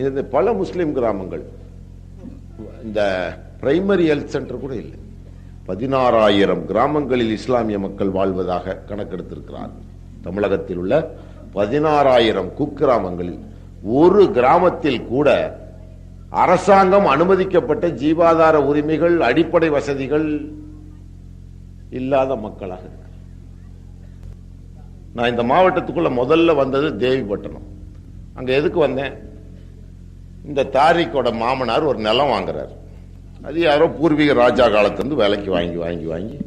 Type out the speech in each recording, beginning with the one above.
இது பல முஸ்லிம் கிராமங்கள். இந்த பிரைமரி ஹெல்த் சென்டர் கூட இல்லை. பதினாறாயிரம் கிராமங்களில் இஸ்லாமிய மக்கள் வாழ்வதாக கணக்கெடுத்திருக்கிறார். தமிழகத்தில் உள்ள பதினாறாயிரம் குக்கிராமங்களில் ஒரு கிராமத்தில் கூட அரசாங்கம் அனுமதிக்கப்பட்ட ஜீவாதார உரிமைகள் அடிப்படை வசதிகள் இல்லாத மக்களாக நான் இந்த மாவட்டத்துக்குள்ள முதல்ல வந்தது தேவிப்பட்டினம். அங்க எதுக்கு வந்தேன்? இந்த தாரிக்கோட மாமனார் ஒரு நிலம் வாங்குறார். அது யாரோ பூர்வீக ராஜா காலத்திலிருந்து விலைக்கு வாங்கி வாங்கி வாங்கி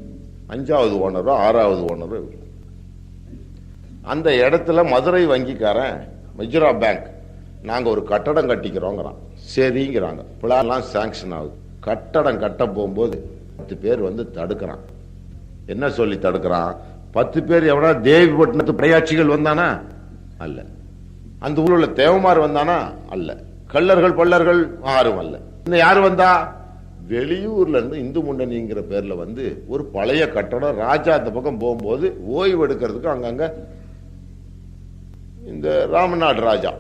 அஞ்சாவது ஓனரோ ஆறாவது ஓனரோ அந்த இடத்துல மதுரை வங்கிக்காரன் மெஜுரா பேங்க் நாங்கள் ஒரு கட்டடம் கட்டிக்கிறோங்கிறான். சரிங்கிறாங்க. பிளான்லாம் சாங்ஷன் ஆகுது. கட்டடம் கட்ட போகும்போது பத்து பேர் வந்து தடுக்கிறான். என்ன சொல்லி தடுக்கிறான்? பத்து பேர் எவனா தேவிப்பட்டினத்து படையாட்சிகள் வந்தானா? அல்ல. அந்த ஊரில் தேவமார் வந்தானா? அல்ல. கள்ளர்கள் பள்ளர்கள் யாரும் அல்ல. இன்னும் யார் வந்தா? வெளியூர்ல இருந்து இந்து முன்னணிங்கிற பேர்ல வந்து ஒரு பழைய கட்டடம் ராஜா அந்த பக்கம் போகும்போது ஓய்வு எடுக்கிறதுக்கு அங்கங்க இந்த ராமநாடு ராஜா.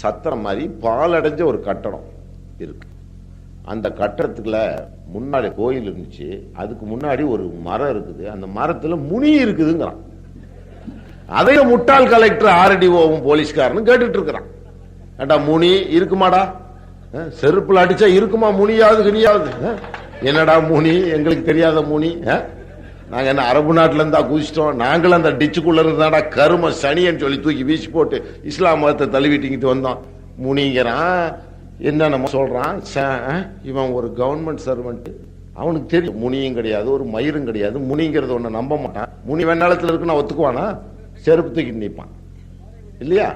சத்திரம் மாதிரி பாலடைஞ்ச ஒரு கட்டடம் இருக்கு. அந்த கட்டடத்துக்குள்ள முன்னாடி கோயில் இருந்துச்சு. அதுக்கு முன்னாடி ஒரு மரம் இருக்குது. அந்த மரத்துல முனி இருக்குதுங்கிறான். அதையும் முட்டாள் கலெக்டர் ஆர்டிஓவும் போலீஸ்காரனும் கேட்டுட்டு இருக்கிறான். ஏண்டா முனி? இருக்குமாடா? செருப்புல அடிச்சா இருக்குமா? முனியாவது கினியாவது? என்னடா முனி? எங்களுக்கு தெரியாத முனி நாங்க என்ன அரபு நாட்டுல இருந்தா குதிச்சிட்டோம். நாங்களும் அந்த டிச்சுக்குள்ள இருந்தாடா கரும சனியன்னு சொல்லி தூக்கி வீசி போட்டு இஸ்லாம் மதத்தை தழுவிட்டிங்கிட்டு வந்தோம். முனிங்கிறான். என்ன நம்ம சொல்றான். ச- இவன் ஒரு கவர்மெண்ட் சர்வெண்ட் அவனுக்கு தெரியும். முனியும் கிடையாது ஒரு மயிரும் கிடையாது. முனிங்கிறது ஒன்று நம்ப மாட்டான். முனி வெண்ணாளத்துல இருக்குன்னு ஒத்துக்குவானா? செருப்பு தூக்கி நிற்பான் இல்லையா?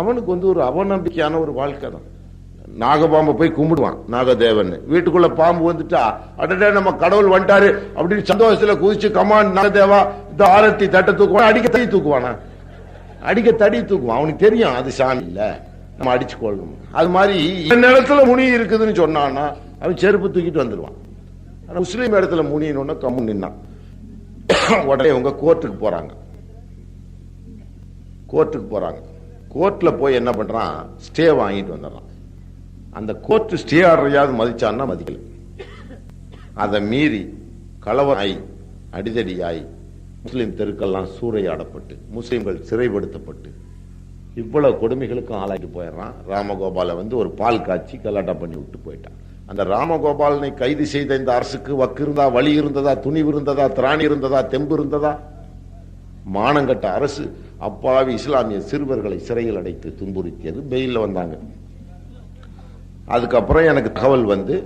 அவனுக்கு வந்து ஒரு அவநம்பிக்கையான ஒரு வாழ்க்கை தான். நாகபாம்பை போய் கும்பிடுவான் நாகதேவன் வீட்டுக்குள்ள பாம்பு வந்துட்டா அடடே நம்ம கடவுள் வந்துட்டாரு அப்படின்னு சந்தோஷத்துல குதிச்சு கமான் நாகதேவா இந்த ஆரத்தி தட்டை தூக்குவான். அடிக்க தடி தூக்குவானா அடிக்க தடி தூக்குவான். அவனுக்கு தெரியும் அது சாமி இல்ல. நம்ம அடிச்சு கொள்ளணும். அது மாதிரி இந்த இடத்துல முனி இருக்குதுன்னு சொன்னான்னா அவன் செருப்பு தூக்கிட்டு வந்துடுவான் ஆனா முஸ்லீம் இடத்துல முனின்னு கம்மு நின்னான். உடனே இவங்க கோர்ட்டுக்கு போறாங்க. கோர்ட்டுக்கு போறாங்க. கோர்ட்டில் போய் என்ன பண்ணுறான் ஸ்டே வாங்கிட்டு வந்துடுறான். அந்த கோர்ட் ஸ்டே ஆர்டரையாவது மதிச்சான்னா மதிக்கல. அதை மீறி கலவராய் அடிதடியாய் முஸ்லீம் தெருக்கெல்லாம் சூறையாடப்பட்டு முஸ்லீம்கள் சிறைப்படுத்தப்பட்டு இவ்வளவு கொடுமைகளுக்கும் ஆளாக்கி போயிடுறான். ராமகோபாலை வந்து ஒரு பால் காய்ச்சி கலாட்டா பண்ணி விட்டு போயிட்டான். அந்த ராமகோபாலனை கைது செய்த இந்த அரசுக்கு வக்கு இருந்தா வழி இருந்ததா துணிவு இருந்ததா திராணி இருந்ததா தெம்பு இருந்ததா? மானங்கட்ட அரசு அப்பாவி இஸ்லாமிய சிறுவர்களை சிறையில் அடைத்து துன்புறுத்தியது. பெயிலில் வந்தாங்க. அதுக்கப்புறம் எனக்கு தகவல் வந்து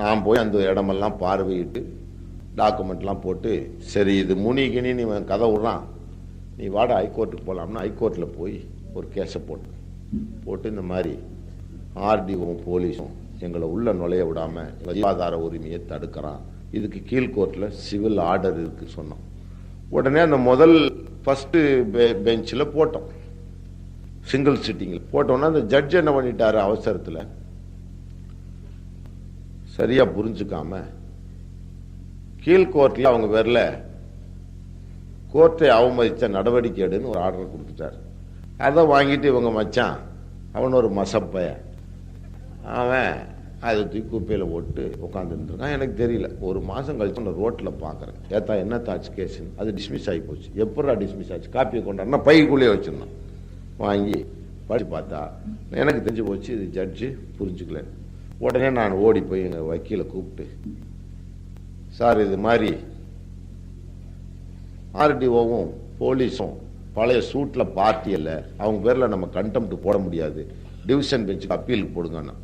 நான் போய் அந்த இடமெல்லாம் பார்வையிட்டு டாக்குமெண்ட்லாம் போட்டு சரி இது முனிகினி நீ கதை விடுறான் நீ வாட ஹைகோர்ட்டுக்கு போகலாம்னா ஹைகோர்ட்டில் போய் ஒரு கேஸை போட்டு போட்டு இந்த மாதிரி ஆர்டிஓவும் போலீஸும் எங்களை உள்ள நுழைய விடாமல் ஜீவாதார உரிமையை தடுக்கிறான். இதுக்கு கீழ்கோர்ட்டில் சிவில் ஆர்டர் இருக்குது சொன்னோம் உடனே அந்த முதல் ஃபர்ஸ்ட் பெஞ்சில் போட்டோம். சிங்கிள் சிட்டிங்கில் போட்டோன்னா அந்த ஜட்ஜ் என்ன பண்ணிட்டாரு அவசரத்தில்? சரியாக புரிஞ்சுக்காம கீழ்கோர்ட்டில் அவங்க வரல. கோர்ட்டை அவமதித்த நடவடிக்கை எடுன்னு ஒரு ஆர்டர் கொடுத்துட்டாரு. அதை வாங்கிட்டு இவங்க மச்சான் அவன் ஒரு மசப்பையன். அவன் அதை தூக்கி குப்பையில் போட்டு உட்காந்துருந்துருக்கான் எனக்கு தெரியல. ஒரு மாதம் கழிச்சு நான் ரோட்டில் பார்க்குறேன் ஏத்தா என்ன தாச்சு கேஸுன்னு? அது டிஸ்மிஸ் ஆகி போச்சு. எப்படா டிஸ்மிஸ் ஆச்சு? காப்பியை கொண்டாடுனா பைக்குள்ளேயே வச்சிருந்தான் வாங்கி படி பார்த்தா எனக்கு தெரிஞ்சு போச்சு இது ஜட்ஜு புரிஞ்சுக்கல. உடனே நான் ஓடி போய் எங்கள் வக்கீலை கூப்பிட்டு சார் இது மாதிரி ஆர்டிஓவும் போலீஸும் பழைய சூட்டில் பார்ட்டி இல்லை அவங்க பேரில் நம்ம கண்டெம்ட் போட முடியாது. டிவிஷன் பெஞ்சுக்கு அப்பீலுக்கு போடுங்கண்ணா.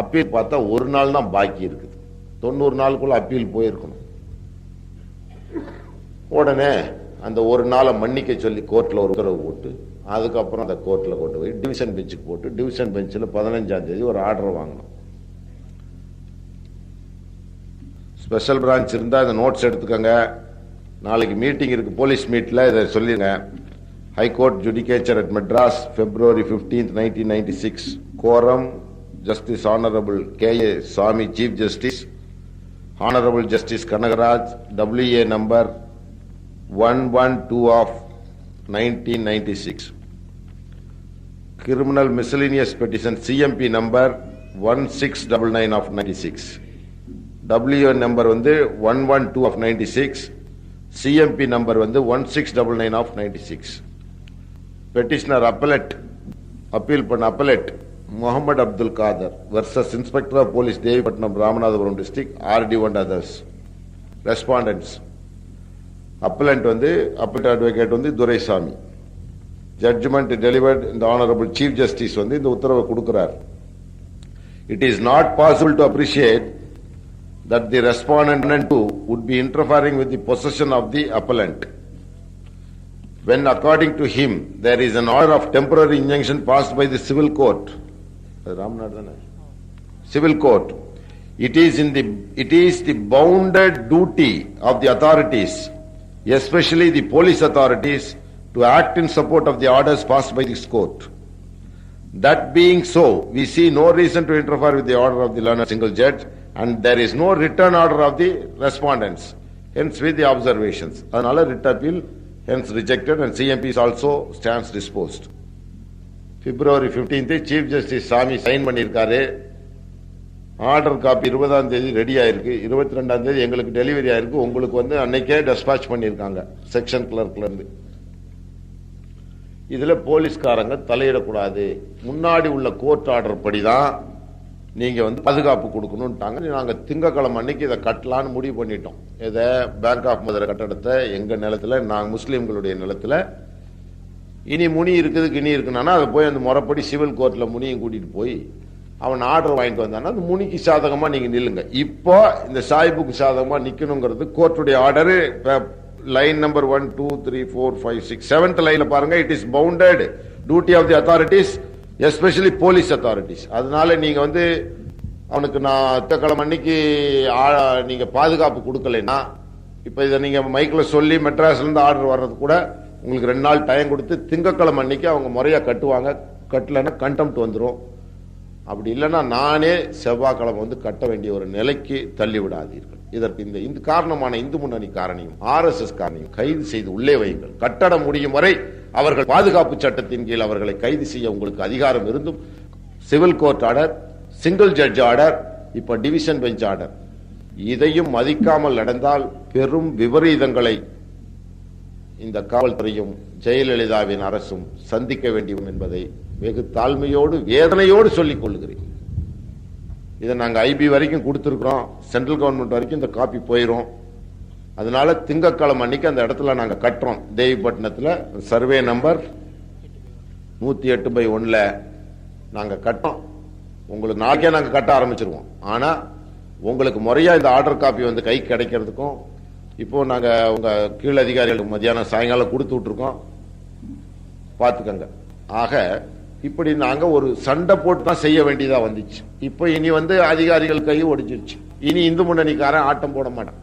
அப்பீல் பார்த்தா ஒரு நாள் தான் பாக்கி இருக்குது. தொண்ணூறு நாளுக்குள்ள அப்பீல் போயிருக்கணும். உடனே அந்த ஒரு நாளை மன்னிக்க சொல்லி கோர்ட்டில் ஒரு உத்தரவு போட்டு அதுக்கப்புறம் அந்த கோர்ட்டில் கொண்டு போய் டிவிஷன் பெஞ்சுக்கு போட்டு டிவிஷன் பெஞ்சில் பதினஞ்சாம் தேதி ஒரு ஆர்டர் வாங்கணும். ஸ்பெஷல் பிரான்ச் இருந்தால் இந்த நோட்ஸ் எடுத்துக்கோங்க. நாளைக்கு மீட்டிங் இருக்கு போலீஸ் மீட்டில் இதை சொல்லிடுங்க high court judicature at Madras February fifteenth nineteen ninety six coram justice honourable K A Swamy chief justice Honorable Justice Kanagaraj, WA number 112 of 1996. criminal miscellaneous petition CMP number 1699 of 96. WN number வந்து 112 of 96. CMP number வந்து 1699 of 96. Petitioner appellate, appeal பண்ண appellate Mohamed Abdul Kadar versus Inspector of Police Devipattinam Ramanathapuram district RD one others respondents appellant வந்து appellate advocate வந்து Duraisamy judgement delivered இந்த honourable chief justice வந்து இந்த உத்தரவை கொடுக்கிறார் it is not possible to appreciate that the respondent too would be interfering with the possession of the appellant. When according to him, there is an order of temporary injunction passed by the civil court. Civil court. It is, in the, it is the bounded duty of the authorities, especially the police authorities, to act in support of the orders passed by this court. That being so, we see no reason to interfere with the order of the learner single judge and there is no return order of the respondents. Hence with the observations. Another writ appeal hence rejected and CMP is also stands disposed. பிப்ரவரி 15th chief justice Sami sign பண்ணியிருக்காரு. Order copy இருபதாம் தேதி ready ஆயிருக்கு. இருபத்தி ரெண்டாம் தேதி எங்களுக்கு delivery ஆயிருக்கு. உங்களுக்கு வந்து அன்னைக்கே டெஸ்பாச் பண்ணியிருக்காங்க செக்ஷன் கிளர்க்ல இருந்து. இதுல போலீஸ்காரங்க தலையிடக்கூடாது. முன்னாடி உள்ள கோர்ட் ஆர்டர் படிதான் நீங்க வந்து பாதுகாப்பு கொடுக்கணும்ட்டாங்க. நாங்க திங்கக்கிழமை அன்னைக்கு இதை கட்டலான்னு முடிவு பண்ணிட்டோம். இதை பேங்க் ஆஃப் மதுரை கட்டடத்தை எங்க நிலத்துல நாங்க முஸ்லீம்களுடைய நிலத்துல இனி முனி இருக்குதுக்கு இனி இருக்குன்னா அதை போய் அந்த முறைப்படி சிவில் கோர்ட்டில் முனியும் கூட்டிகிட்டு போய் அவன் ஆர்டர் வாங்கிட்டு வந்தான்னா அந்த முனிக்கு சாதகமாக நீங்கள் நில்லுங்க. இப்போ இந்த சாய்புக்கு சாதகமாக நிற்கணுங்கிறது கோர்ட்டுடைய order line number one two three four five six seventh லைனில் பாருங்கள் it is bounded duty of the authorities especially police authorities அதனால நீங்கள் வந்து அவனுக்கு நான் அத்தக்கிழமை அன்னைக்கு ஆ- பாதுகாப்பு கொடுக்கலைன்னா இப்போ இதை நீங்கள் மைக்கில் சொல்லி மெட்ராஸ்லேருந்து ஆர்டர் வர்றது கூட உங்களுக்கு ரெண்டு நாள் டைம் கொடுத்து திங்கக்கிழமை அன்னைக்கு அவங்க முறையாக கட்டுவாங்க. கட்டலைன்னா கண்டெம்ட் வந்துடும் அப்படி இல்லைன்னா நானே செவ்வாய்க்கிழமை வந்து கட்ட வேண்டிய ஒரு நிலைக்கு தள்ளிவிடாதீர்கள். இதற்கு இந்த இந்து காரணமான இந்து முன்னணி காரணியும் ஆர்எஸ்எஸ் காரணியும் கைது செய்து உள்ளே வையுங்கள். கட்டடம் முடியும் வரை அவர்கள் பாதுகாப்பு சட்டத்தின் கீழ் அவர்களை கைது செய்ய உங்களுக்கு அதிகாரம் இருந்தும் civil court order single judge order இப்போ டிவிஷன் பெஞ்ச் ஆர்டர் இதையும் மதிக்காமல் நடந்தால் பெரும் விபரீதங்களை இந்த காவல்துறையும் ஜெயலலிதாவின் அரசும் சந்திக்க வேண்டும் என்பதை வெகு தாழ்மையோடு வேதனையோடு சொல்லிக் கொள்கிறேன். இதை நாங்கள் ஐபி வரைக்கும் கொடுத்துருக்குறோம். சென்ட்ரல் கவர்மெண்ட் வரைக்கும் இந்த காப்பி போயிரும். அதனால திங்கட்கிழமை அன்னைக்கு அந்த இடத்துல நாங்கள் கட்டுறோம். தேவிப்பட்டினத்தில் சர்வே நம்பர் நூற்றி எட்டு பை ஒன்ல நாங்கள் கட்டோம். உங்களுக்கு நாளைக்கே நாங்கள் கட்ட ஆரம்பிச்சிருவோம். ஆனால் உங்களுக்கு முறையாக இந்த ஆர்டர் காப்பி வந்து கை கிடைக்கிறதுக்கும் இப்போ நாங்கள் உங்கள் கீழ் அதிகாரிகளுக்கு மத்தியானம் சாயங்காலம் கொடுத்து விட்ருக்கோம் பார்த்துக்கங்க. ஆக இப்படி நாங்கள் ஒரு சண்டை போட்டு தான் செய்ய வேண்டியதாக வந்துச்சு. இப்போ இனி வந்து அதிகாரிகள் கை ஒடிச்சிருச்சு இனி இந்து முன்னணிக்காரன் ஆட்டம் போட மாட்டான்.